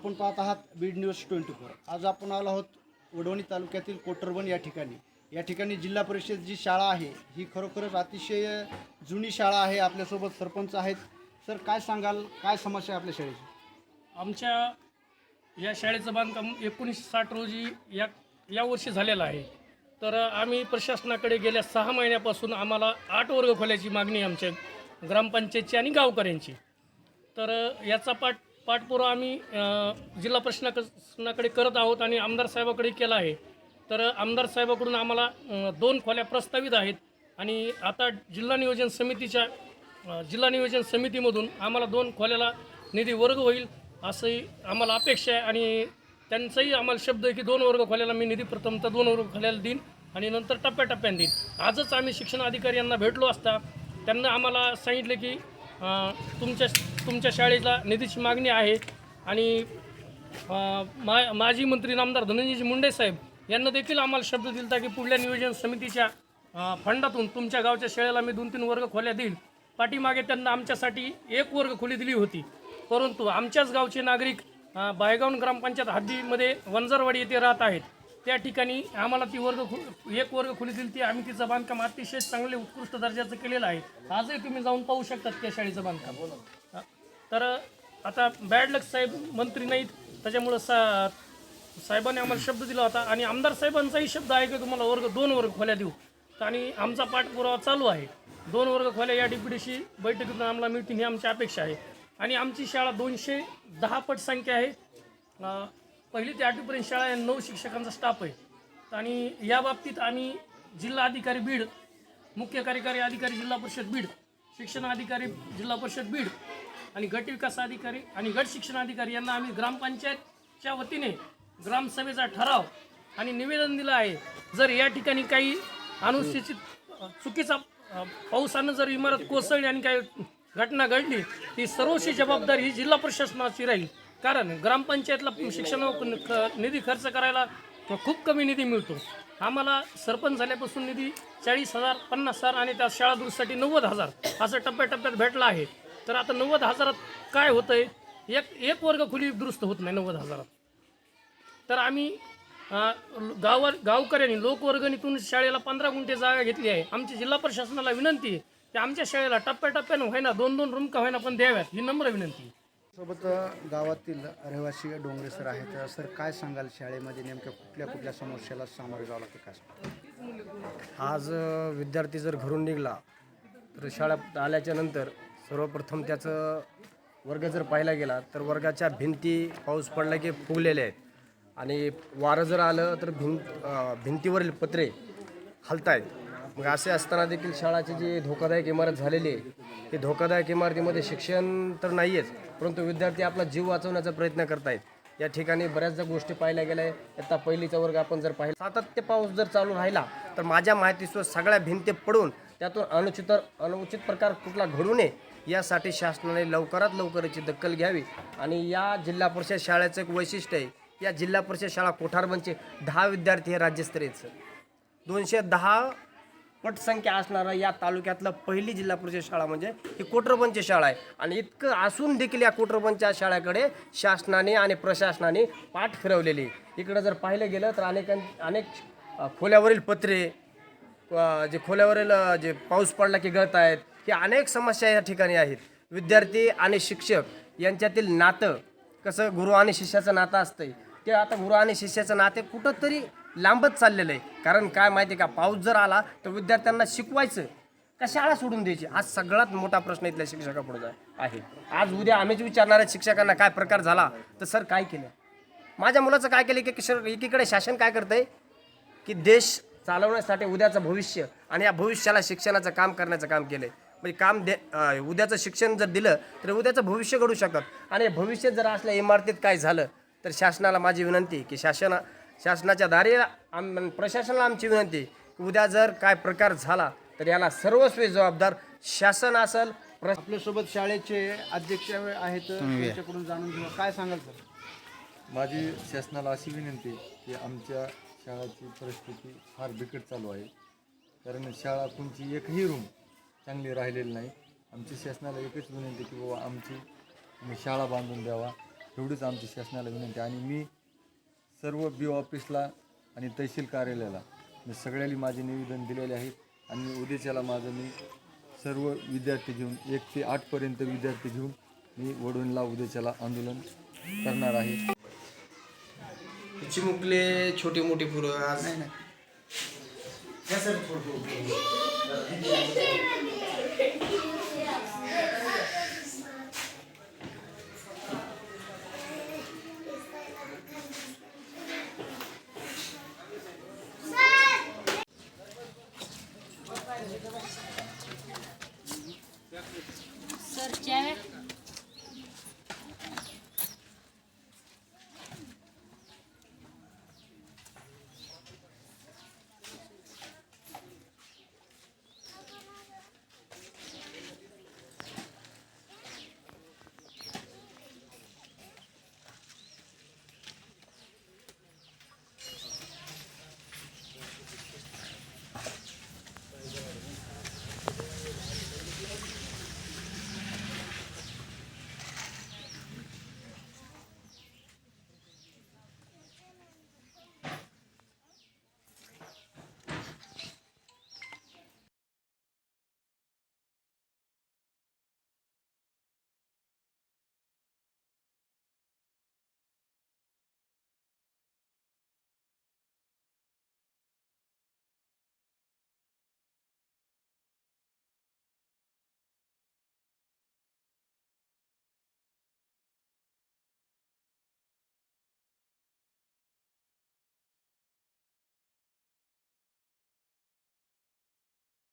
आपण पाहत आहात बीड न्यूज ट्वेंटी फोर. आज आपण आलो आहोत वडवणी तालुक्यातील कोटरबन या ठिकाणी. या ठिकाणी जिल्हा परिषद जी शाळा आहे ही खरोखरच अतिशय जुनी शाळा आहे आपल्यासोबत सरपंच आहेत. सर काय सांगाल? काय समस्या आहे आपल्या शाळेची? आमच्या या शाळेचं बांधकाम एकोणीसशे साठ रोजी या या वर्षी झालेलं आहे. तर आम्ही प्रशासनाकडे गेल्या सहा महिन्यापासून आम्हाला आठ वर्ग खोल्याची मागणी आमच्या ग्रामपंचायतची आणि गावकऱ्यांची. तर याचा पाठ पाठपुरावा आम्ही जिल्हा प्रशासनाकडे करत आहोत आणि आमदार साहेबाकडे केला आहे. तर आमदार साहेबाकडून आम्हाला दोन खोल्या प्रस्तावित आहेत आणि आता जिल्हा नियोजन समितीच्या जिल्हा नियोजन समितीमधून आम्हाला दोन खोल्याला निधी वर्ग होईल असंही आम्हाला अपेक्षा आहे आणि त्यांचाही आम्हाला शब्द आहे की दोन वर्ग खोल्याला मी निधी प्रथमतः दोन वर्ग खोल्याला देईन आणि नंतर टप्प्याटप्प्याने देईन. आजच आम्ही शिक्षण अधिकारी यांना भेटलो असता त्यांना आम्हाला सांगितलं की तुमच्या तुमच्या शाळेला निधीची मागणी आहे आणि मा माजी मंत्री नामदार धनंजयजी मुंडे साहेब यांना देखील आम्हाला शब्द दिला की पुढल्या नियोजन समितीच्या फंडातून तुमच्या गावच्या शाळेला मी दोन तीन वर्ग खोल्या देईल. पाठीमागे त्यांना आमच्यासाठी एक वर्ग खोली दिली होती. परंतु आमच्याच गावचे नागरिक बायगावन बायगाव ग्रामपंचायत हद्दीमध्ये वंजारवाडी येथे राहत आहेत. त्या ठिकाणी आम्हाला ती वर्ग खु एक वर्ग खोली दिली ती आम्ही तिचं बांधकाम अतिशय चांगले उत्कृष्ट दर्जाचं केलेलं आहे. आजही तुम्ही जाऊन पाहू शकतात त्या शाळेचं बांधकाम. अ, तर आता बॅड लक साहेब मंत्री नाहीत त्याच्यामुळं सा साहेबांनी आम्हाला शब्द दिला होता. आणि आमदार साहेबांचाही शब्द आहे की तुम्हाला वर्ग दोन वर्ग खोल्या देऊ. आणि आमचा पाठपुरावा चालू आहे. दोन वर्ग खोल्या या डिप्युटीशी बैठकीतून आम्हाला मिळतील ही आमची अपेक्षा आहे. आणि आमची शाळा दोनशे दहा पट संख्या आहे. पहिली ते आठवीपर्यंत शाळा आहे नऊ शिक्षकांचा स्टाफ आहे. आणि या बाबतीत आम्ही जिल्हा अधिकारी बीड मुख्य कार्यकारी अधिकारी जिल्हा परिषद बीड शिक्षण अधिकारी जिल्हा परिषद बीड आणि गट विकास अधिकारी आणि गट शिक्षण अधिकारी यांना आम्ही ग्रामपंचायतच्या वतीने ग्रामसभेचा ठराव आणि निवेदन दिलं आहे. जर या ठिकाणी काही अनुसूचित चुकीचा पाऊसानं पावसानं जर इमारत कोसळली आणि काही घटना घडली ती सर्वस्वी जबाबदारी ही जिल्हा प्रशासनाची राहील. कारण ग्रामपंचायतला शिक्षण निधी खर्च करायला खूप कमी निधी मिळतो. आम्हाला सरपंच झाल्यापासून निधी चाळीस हजार पन्नास हजार आणि त्या शाळा दुरुस्तीसाठी नव्वद हजार असं टप्प्याटप्प्यात भेटला आहे. तर आता नव्वद हजारात काय होतं आहे एक एक वर्ग खुली दुरुस्त होत नाही नव्वद हजारात. तर आम्ही अ, गावकऱ्यांनी लोकवर्गणीतून शाळेला पंधरा गुंठे जागा घेतली आहे. आमची जिल्हा प्रशासनाला विनंती आहे की आमच्या शाळेला टप्प्याटप्प्यानं व्हायना दोन दोन रूम का व्हायना पण द्याव्यात ही नम्र विनंती आहे. सोबत गावातील रहिवासी डोंगरे सर आहेत. सर काय सांगाल शाळेमध्ये? नेमक्या कुठल्या कुठल्या समस्याला सामोरे जावं लागतं काय सांगाल? आज अ, विद्यार्थी जर घरून निघला तर शाळेत आल्याच्यानंतर सर्वप्रथम त्याचं वर्ग जर पाहिला गेला तर वर्गाच्या भिंती पाऊस पडला की फुगलेल्या आहेत. आणि वारं जर आलं तर भिंत अ, भिंतीवरील पत्रे हलतायत. मग असे असताना देखील शाळाची जी धोकादायक इमारत झालेली आहे ती धोकादायक इमारतीमध्ये शिक्षण तर नाही आहेच परंतु विद्यार्थी आपला जीव वाचवण्याचा प्रयत्न करतायत. या ठिकाणी बऱ्याचदा गोष्टी पाहिल्या गेल्या आहेत. आता पहिलीचा वर्ग आपण जर पाहिला सातत्य पाऊस जर चालू राहिला तर माझ्या माहितीसह सगळ्या भिंती पडून त्यातून अनुचित अनुचित प्रकार कुठला घडू नये यासाठी शासनाने लवकरात लवकर याची दखल घ्यावी. आणि या जिल्हा परिषद शाळेचं एक वैशिष्ट्य आहे या जिल्हा परिषद शाळा कोठारबनचे दहा विद्यार्थी हे राज्यस्तरीयचं दोनशे दहा पटसंख्या असणारा या तालुक्यातलं पहिली जिल्हा परिषद शाळा म्हणजे ही कोटरपंच शाळा आहे. आणि इतकं असून देखील या कोटरबनच्या शाळेकडे शासनाने आणि प्रशासनाने पाठ फिरवलेली इकडं जर पाहिलं गेलं तर अनेक अनेक खोल्यावरील पत्रे जे खोल्यावरील जे पाऊस पडला की गळत आहेत ही अनेक समस्या या ठिकाणी आहेत. विद्यार्थी आणि शिक्षक यांच्यातील नातं कसं गुरु आणि शिष्याचं नातं असतंय ते आता गुरु आणि शिष्याचं नाते कुठंतरी लांबच चाललेलं आहे. कारण काय माहिती आहे का पाऊस जर आला तर विद्यार्थ्यांना शिकवायचं. का शाळा सोडून द्यायची? आज सगळ्यात मोठा प्रश्न इथल्या शिक्षकापुढे आहे. आज उद्या आम्हीच विचारणार आहे शिक्षकांना काय प्रकार झाला तर सर काय केलं? माझ्या मुलाचं काय केलं? की किशोर एकीकडे शासन काय करतंय? की देश चालवण्यासाठी उद्याचं भविष्य आणि या भविष्याला शिक्षणाचं काम करण्याचं काम केलं आहे म्हणजे काम दे उद्याचं शिक्षण जर दिलं तर उद्याचं भविष्य घडू शकतात आणि भविष्य जर असल्या इमारतीत काय झालं तर शासनाला माझी विनंती की शासन शासनाच्या दारी आम प्रशासनाला आमची विनंती की उद्या जर काय प्रकार झाला तर याला सर्वस्वी जबाबदार शासन असेल. प्र आपल्यासोबत शाळेचे अध्यक्ष आहेत. त्यांच्याकडून जाणून घेऊ. काय सांगाल सर? माझी शासनाला अशी विनंती की आमच्या शाळाची परिस्थिती फार बिकट चालू आहे. कारण शाळा कोणची एकही रूम चांगली राहिलेली नाही. आमची शासनाला एकच विनंती की बाबा आमची तुम्ही शाळा बांधून द्यावा. एवढीच आमची शासनाला विनंती आहे. आणि मी सर्व बी ऑफिसला आणि तहसील कार्यालयाला मी सगळ्यांनी माझे निवेदन दिलेले आहेत. आणि उद्याच्याला माझं मी सर्व विद्यार्थी घेऊन एक ते आठपर्यंत विद्यार्थी घेऊन मी वडूनला उद्याच्याला आंदोलन करणार आहे. चिमुकले छोटी मोठी पुरं आज? सर चहा